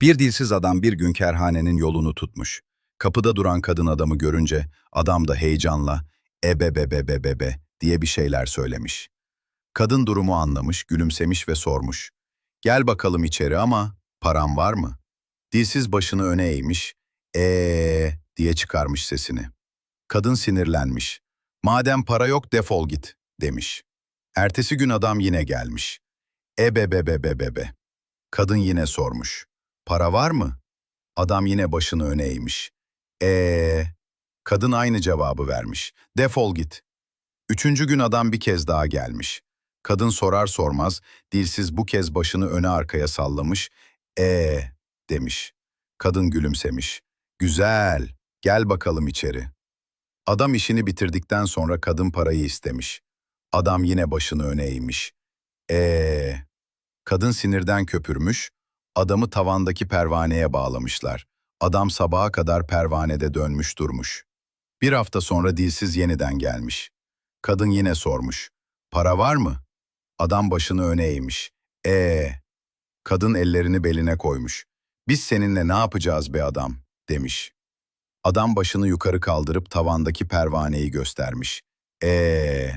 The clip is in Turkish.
Bir dilsiz adam bir gün kerhanenin yolunu tutmuş. Kapıda duran kadın adamı görünce adam da heyecanla ebebebebebebe diye bir şeyler söylemiş. Kadın durumu anlamış, gülümsemiş ve sormuş. Gel bakalım içeri ama param var mı? Dilsiz başını öne eğmiş, ee diye çıkarmış sesini. Kadın sinirlenmiş. Madem para yok defol git demiş. Ertesi gün adam yine gelmiş. Ebebebebebebe. Kadın yine sormuş. Para var mı? Adam yine başını öne eğmiş. Ee, kadın aynı cevabı vermiş. Defol git. Üçüncü gün adam bir kez daha gelmiş. Kadın sorar sormaz, dilsiz bu kez başını öne arkaya sallamış. Ee, demiş. Kadın gülümsemiş. Güzel, gel bakalım içeri. Adam işini bitirdikten sonra kadın parayı istemiş. Adam yine başını öne eğmiş. Ee, kadın sinirden köpürmüş, adamı tavandaki pervaneye bağlamışlar. Adam sabaha kadar pervanede dönmüş durmuş. Bir hafta sonra dilsiz yeniden gelmiş. Kadın yine sormuş. Para var mı? Adam başını öne eğmiş. Ee, kadın ellerini beline koymuş. Biz seninle ne yapacağız be adam, demiş. Adam başını yukarı kaldırıp tavandaki pervaneyi göstermiş. Ee,